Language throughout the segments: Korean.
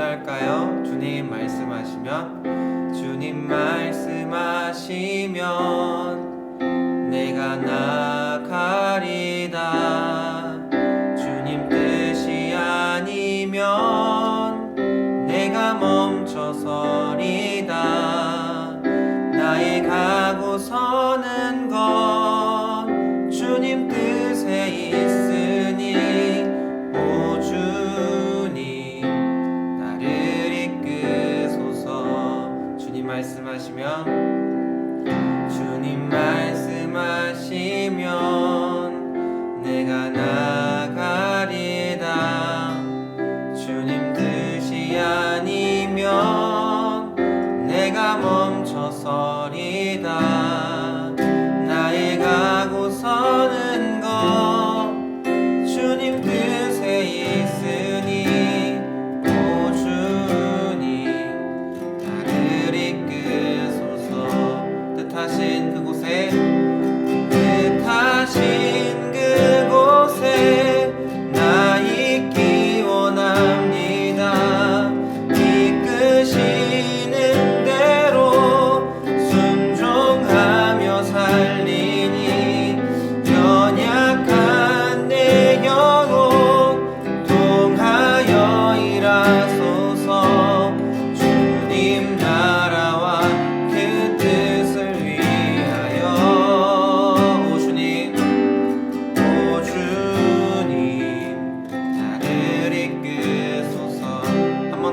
할까요? 주님 말씀하시면 주님 말씀하시면 내가 나가리다 말씀하시면 뜻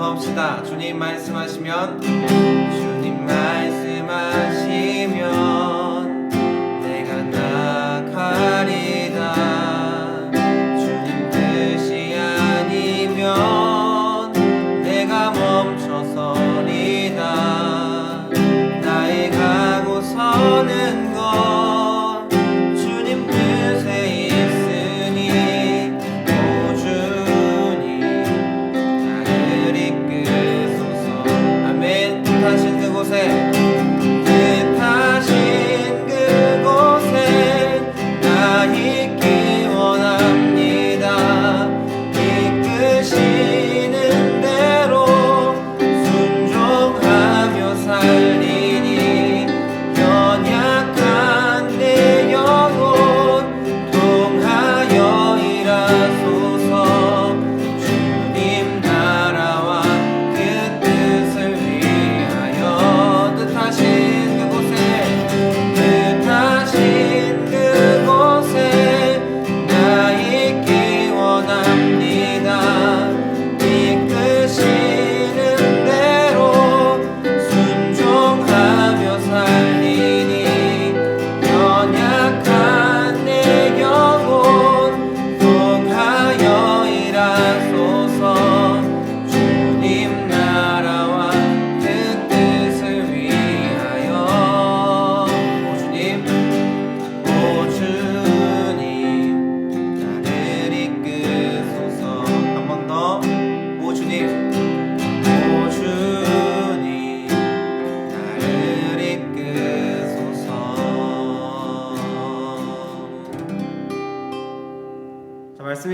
더합시다. 주님 말씀하시면 주님 말씀하시면.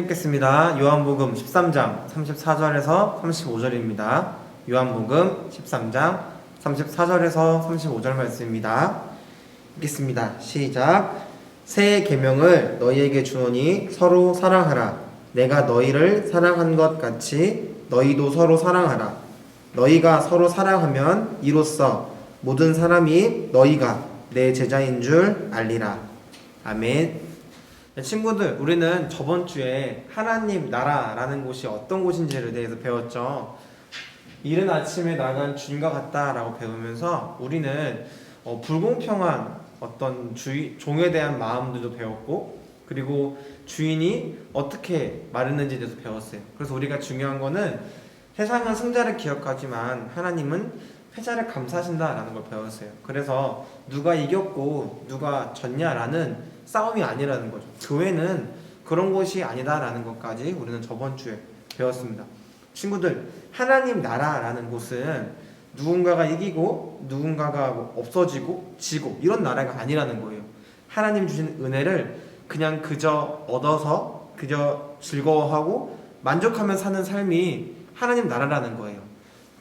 읽겠습니다. 요한복음 13장 34절에서 35절입니다. 요한복음 13장 34절에서 35절 말씀입니다. 읽겠습니다. 시작. 새 계명을 너희에게 주노니 서로 사랑하라. 내가 너희를 사랑한 것 같이 너희도 서로 사랑하라. 너희가 서로 사랑하면 이로써 모든 사람이 너희가 내 제자인 줄 알리라. 아멘. 네, 친구들 우리는 저번 주에 하나님 나라라는 곳이 어떤 곳인지를 대해서 배웠죠 이른 아침에 나간 주님과 같다라고 배우면서 우리는 어, 불공평한 어떤 주인, 종에 대한 마음들도 배웠고 그리고 주인이 어떻게 말했는지에 대해서 배웠어요. 그래서 우리가 중요한 거는 세상은 승자를 기억하지만 하나님은 패자를 감사하신다라는 걸 배웠어요. 그래서 누가 이겼고 누가 졌냐라는 싸움이 아니라는 거죠. 교회는 그런 곳이 아니다라는 것까지 우리는 저번 주에 배웠습니다. 친구들, 하나님 나라라는 곳은 누군가가 이기고 누군가가 뭐 없어지고 지고 이런 나라가 아니라는 거예요. 하나님 주신 은혜를 그냥 그저 얻어서 그저 즐거워하고 만족하며 사는 삶이 하나님 나라라는 거예요.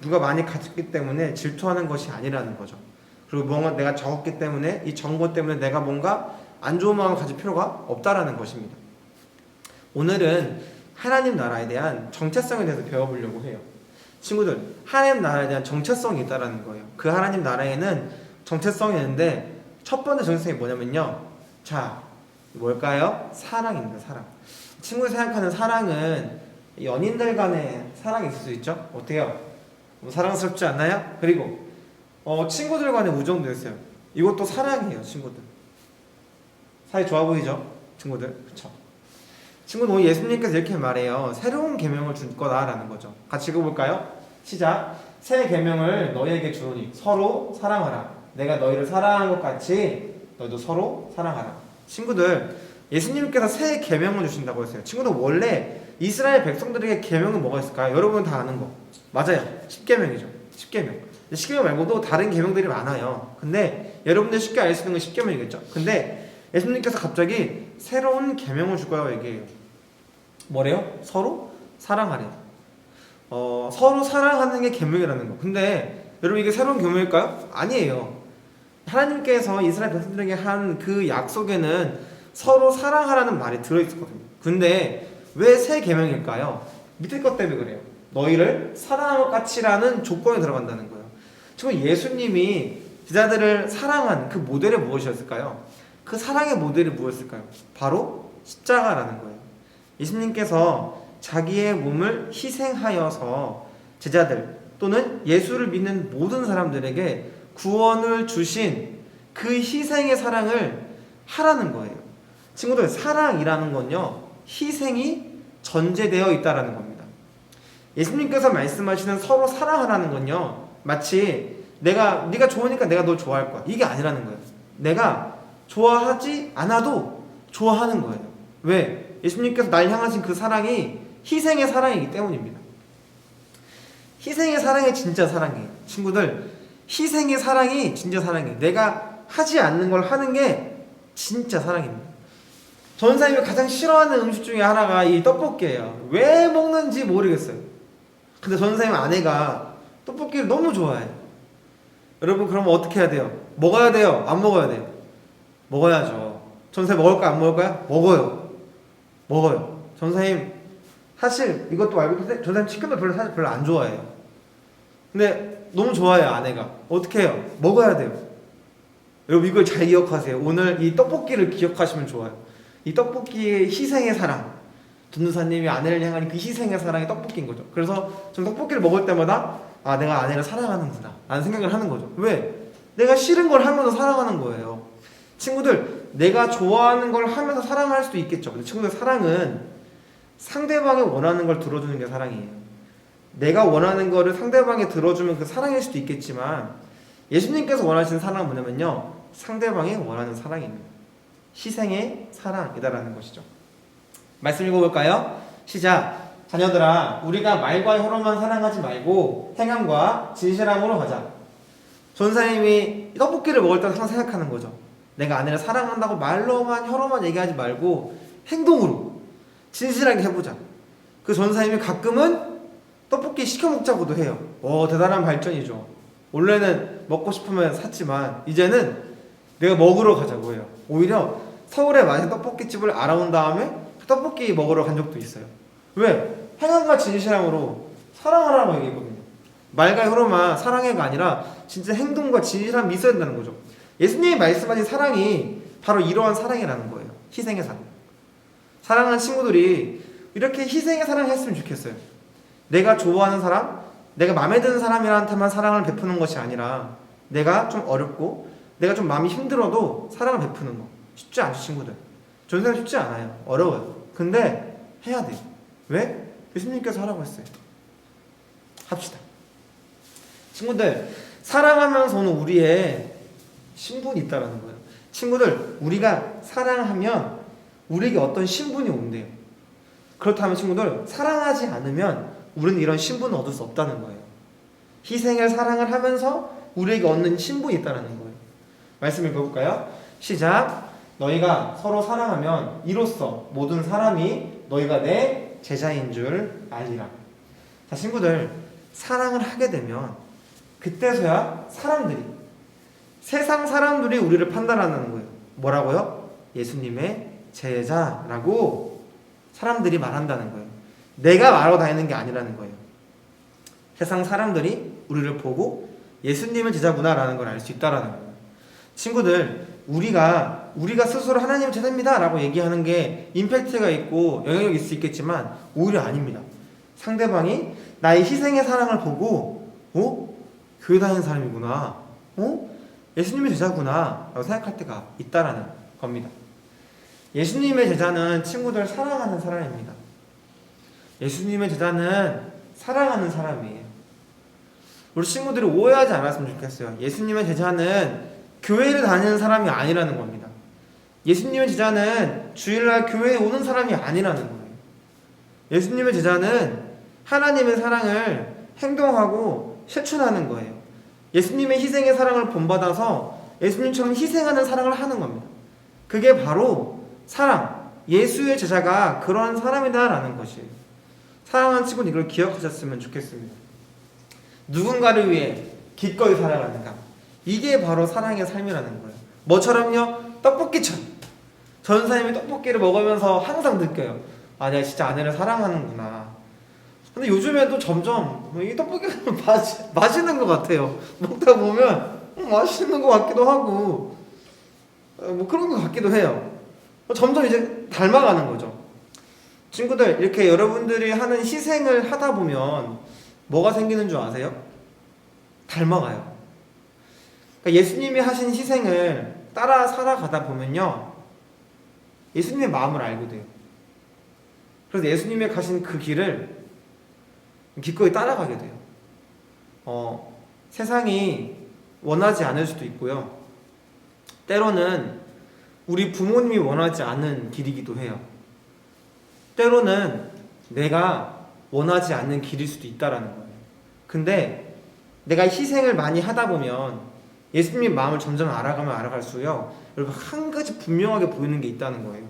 누가 많이 가졌기 때문에 질투하는 것이 아니라는 거죠. 그리고 뭔가 내가 적었기 때문에 이것 때문에 내가 뭔가 안 좋은 마음을 가질 필요가 없다라는 것입니다. 오늘은 하나님 나라에 대한 정체성에 대해서 배워보려고 해요. 친구들, 하나님 나라에 대한 정체성이 있다라는 거예요. 그 하나님 나라에는 정체성이 있는데 첫 번째 정체성이 뭐냐면요. 자, 뭘까요? 사랑입니다. 사랑. 친구 생각하는 사랑은 연인들 간의 사랑이 있을 수 있죠. 어때요? 뭐 사랑스럽지 않나요? 그리고 어, 친구들 간의 우정도 있어요. 이것도 사랑이에요, 친구들. 사이 좋아 보이죠, 친구들? 그렇죠? 친구들 오늘 예수님께서 이렇게 말해요. 새로운 계명을 줄 거다라는 거죠. 같이 읽어볼까요? 시작. 새 계명을 너희에게 주노니 서로 사랑하라. 내가 너희를 사랑한 것 같이 너희도 서로 사랑하라. 친구들, 예수님께서 새 계명을 주신다고 했어요. 친구들 원래 이스라엘 백성들에게 계명은 뭐가 있을까요? 여러분 다 아는 거 맞아요. 10계명이죠. 10계명. 10계명 말고도 다른 계명들이 많아요. 근데 여러분들 쉽게 알 수 있는 건 10계명이겠죠. 근데 예수님께서 갑자기 새로운 계명을 줄 거라고 얘기해요. 뭐래요? 서로 사랑하래. 어, 서로 사랑하는 게 계명이라는 거. 근데 여러분 이게 새로운 계명일까요? 아니에요. 하나님께서 이스라엘 백성들에게 한 그 약속에는 서로 사랑하라는 말이 들어 있었거든요. 근데 왜 새 계명일까요? 밑에 것 때문에 그래요. 너희를 사랑한 것 같이라는 조건이 들어간다는 거예요. 지금 예수님이 제자들을 사랑한 그 모델이 무엇이었을까요? 그 사랑의 모델이 무엇일까요? 바로 십자가라는 거예요. 예수님께서 자기의 몸을 희생하여서 제자들 또는 예수를 믿는 모든 사람들에게 구원을 주신 그 희생의 사랑을 하라는 거예요. 친구들, 사랑이라는 건요, 희생이 전제되어 있다라는 겁니다. 예수님께서 말씀하시는 서로 사랑하라는 건요, 마치 내가 네가 좋으니까 내가 널 좋아할 거야. 이게 아니라는 거예요. 내가 좋아하지 않아도 좋아하는 거예요. 왜? 예수님께서 날 향하신 그 사랑이 희생의 사랑이기 때문입니다. 희생의 사랑이 진짜 사랑이에요. 친구들, 희생의 사랑이 진짜 사랑이에요. 내가 하지 않는 걸 하는 게 진짜 사랑입니다. 전사님이 가장 싫어하는 음식 중에 하나가 이 떡볶이예요. 왜 먹는지 모르겠어요. 근데 전사님 아내가 떡볶이를 너무 좋아해요. 여러분 그러면 어떻게 해야 돼요? 먹어야 돼요? 안 먹어야 돼요? 먹어야죠. 전사님 먹을까 안 먹을까요? 먹어요. 먹어요. 전사님 사실 이것도 알고 있는데 전사님 치킨도 별로 사실 별로 안 좋아해요. 근데 너무 좋아해요 아내가. 어떻게 해요? 먹어야 돼요. 여러분 이걸 잘 기억하세요. 오늘 이 떡볶이를 기억하시면 좋아요. 이 떡볶이의 희생의 사랑. 전도사님이 아내를 향한 그 희생의 사랑이 떡볶이인 거죠. 그래서 전 떡볶이를 먹을 때마다 아 내가 아내를 사랑하는구나 라는 생각을 하는 거죠. 왜? 내가 싫은 걸 하면서 사랑하는 거예요. 친구들 내가 좋아하는 걸 하면서 사랑할 수도 있겠죠. 근데 친구들 사랑은 상대방이 원하는 걸 들어주는 게 사랑이에요. 내가 원하는 거를 상대방이 들어주면 그 사랑일 수도 있겠지만 예수님께서 원하시는 사랑은 뭐냐면요. 상대방이 원하는 사랑입니다. 희생의 사랑이다라는 것이죠. 말씀 읽어볼까요? 시작. 자녀들아, 우리가 말과 혀로만 사랑하지 말고 행함과 진실함으로 하자. 전사님이 떡볶이를 먹을 때 항상 생각하는 거죠. 내가 아내를 사랑한다고 말로만 혀로만 얘기하지 말고 행동으로 진실하게 해보자. 그 전사님이 가끔은 떡볶이 시켜 먹자고도 해요. 오 대단한 발전이죠. 원래는 먹고 싶으면 샀지만 이제는 내가 먹으러 가자고 해요. 오히려 서울에 많은 떡볶이 집을 알아온 다음에 그 떡볶이 먹으러 간 적도 있어요. 왜? 행함과 진실함으로 사랑하라고 얘기했거든요. 말과 혀로만 사랑해가 아니라 진짜 행동과 진실함이 있어야 된다는 거죠. 예수님이 말씀하신 사랑이 바로 이러한 사랑이라는 거예요. 희생의 사랑. 사랑하는 친구들이 이렇게 희생의 사랑을 했으면 좋겠어요. 내가 좋아하는 사람, 내가 마음에 드는 사람이한테만 사랑을 베푸는 것이 아니라 내가 좀 어렵고 내가 좀 마음이 힘들어도 사랑을 베푸는 거 쉽지 않죠 친구들. 전생 쉽지 않아요. 어려워요. 근데 해야 돼요. 왜? 예수님께서 하라고 했어요. 합시다. 친구들 사랑하면서는 우리의 신분이 있다라는 거예요. 친구들 우리가 사랑하면 우리에게 어떤 신분이 온대요. 그렇다면 친구들 사랑하지 않으면 우리는 이런 신분을 얻을 수 없다는 거예요. 희생을 사랑을 하면서 우리에게 얻는 신분이 있다는 거예요. 말씀 읽어볼까요? 시작. 너희가 서로 사랑하면 이로써 모든 사람이 너희가 내 제자인 줄 알리라. 자 친구들 사랑을 하게 되면 그때서야 사람들이 세상 사람들이 우리를 판단하는 거예요. 뭐라고요? 예수님의 제자라고 사람들이 말한다는 거예요. 내가 말하고 다니는 게 아니라는 거예요. 세상 사람들이 우리를 보고 예수님은 제자구나라는 걸 알 수 있다라는 거예요. 친구들, 우리가 우리가 스스로 하나님 제자입니다라고 얘기하는 게 임팩트가 있고 영향력이 있을 수 있겠지만 오히려 아닙니다. 상대방이 나의 희생의 사랑을 보고 어? 교회 다니는 사람이구나. 어? 예수님의 제자구나. 라고 생각할 때가 있다라는 겁니다. 예수님의 제자는 친구들 사랑하는 사람입니다. 예수님의 제자는 사랑하는 사람이에요. 우리 친구들이 오해하지 않았으면 좋겠어요. 예수님의 제자는 교회를 다니는 사람이 아니라는 겁니다. 예수님의 제자는 주일날 교회에 오는 사람이 아니라는 거예요. 예수님의 제자는 하나님의 사랑을 행동하고 실천하는 거예요. 예수님의 희생의 사랑을 본받아서 예수님처럼 희생하는 사랑을 하는 겁니다. 그게 바로 사랑, 예수의 제자가 그런 사람이다라는 것이에요. 사랑하는 친구는 이걸 기억하셨으면 좋겠습니다. 누군가를 위해 기꺼이 살아가는가. 이게 바로 사랑의 삶이라는 거예요. 뭐처럼요? 떡볶이처럼. 전사님이 떡볶이를 먹으면서 항상 느껴요. 아, 내가 진짜 아내를 사랑하는구나. 근데 요즘에도 점점 이 떡볶이가 맛, 맛있는 것 같아요. 먹다 보면 음, 맛있는 것 같기도 하고 어, 뭐 그런 것 같기도 해요. 점점 이제 닮아가는 거죠. 친구들 이렇게 여러분들이 하는 희생을 하다 보면 뭐가 생기는 줄 아세요? 닮아가요. 그러니까 예수님이 하신 희생을 따라 살아가다 보면요. 예수님의 마음을 알게 돼요. 그래서 예수님이 가신 그 길을 기꺼이 따라가게 돼요. 어, 세상이 원하지 않을 수도 있고요. 때로는 우리 부모님이 원하지 않는 길이기도 해요. 때로는 내가 원하지 않는 길일 수도 있다라는 거예요. 근데 내가 희생을 많이 하다 보면 예수님 마음을 점점 알아가면 알아갈수요. 여러분 한 가지 분명하게 보이는 게 있다는 거예요.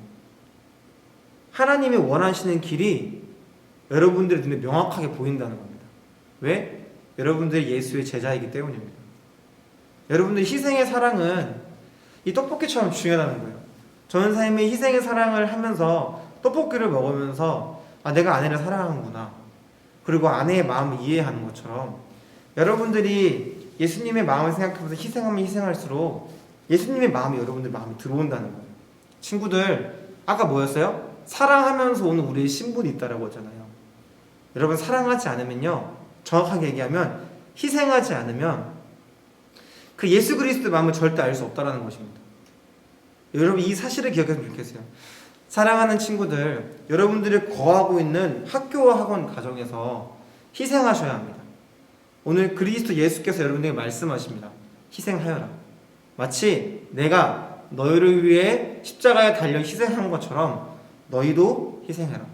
하나님이 원하시는 길이 여러분들의 눈에 명확하게 보인다는 겁니다. 왜? 여러분들이 예수의 제자이기 때문입니다. 여러분들 희생의 사랑은 이 떡볶이처럼 중요하다는 거예요. 전사님이 희생의 사랑을 하면서 떡볶이를 먹으면서 아 내가 아내를 사랑하는구나. 그리고 아내의 마음을 이해하는 것처럼 여러분들이 예수님의 마음을 생각하면서 희생하면 희생할수록 예수님의 마음이 여러분들 마음에 들어온다는 거예요. 친구들 아까 뭐였어요? 사랑하면서 오는 우리의 신분이 있다라고 했잖아요. 여러분 사랑하지 않으면요 정확하게 얘기하면 희생하지 않으면 그 예수 그리스도의 마음을 절대 알 수 없다라는 것입니다. 여러분 이 사실을 기억했으면 좋겠어요. 사랑하는 친구들, 여러분들이 거하고 있는 학교와 학원 가정에서 희생하셔야 합니다. 오늘 그리스도 예수께서 여러분에게 말씀하십니다. 희생하여라. 마치 내가 너희를 위해 십자가에 달려 희생한 것처럼 너희도 희생해라.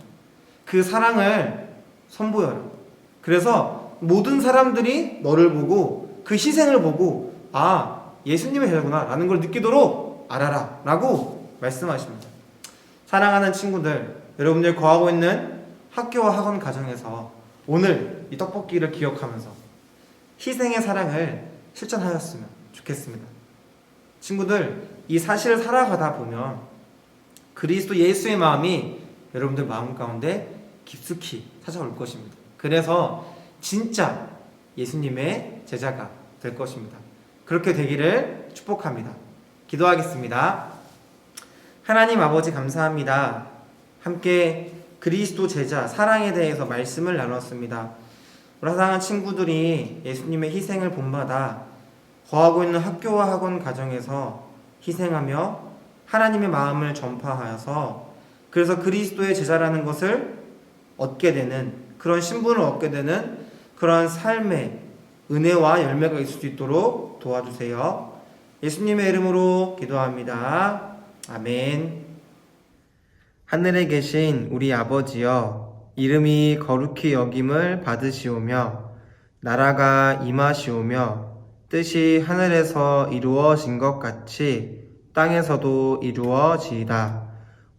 그 사랑을 선보여라. 그래서 모든 사람들이 너를 보고 그 희생을 보고 아 예수님의 제자구나 라는 걸 느끼도록 알아라 라고 말씀하십니다. 사랑하는 친구들, 여러분들 거하고 있는 학교와 학원 가정에서 오늘 이 떡볶이를 기억하면서 희생의 사랑을 실천하였으면 좋겠습니다. 친구들, 이 사실을 살아가다 보면 그리스도 예수의 마음이 여러분들 마음 가운데 깊숙이 찾아올 것입니다. 그래서 진짜 예수님의 제자가 될 것입니다. 그렇게 되기를 축복합니다. 기도하겠습니다. 하나님 아버지 감사합니다. 함께 그리스도 제자 사랑에 대해서 말씀을 나눴습니다. 우리 사랑하는 친구들이 예수님의 희생을 본받아 거하고 있는 학교와 학원 가정에서 희생하며 하나님의 마음을 전파하여서 그래서 그리스도의 제자라는 것을 얻게 되는 그런 신분을 얻게 되는 그런 삶의 은혜와 열매가 있을 수 있도록 도와주세요. 예수님의 이름으로 기도합니다. 아멘. 하늘에 계신 우리 아버지여, 이름이 거룩히 여김을 받으시오며, 나라가 임하시오며, 뜻이 하늘에서 이루어진 것 같이 땅에서도 이루어지이다.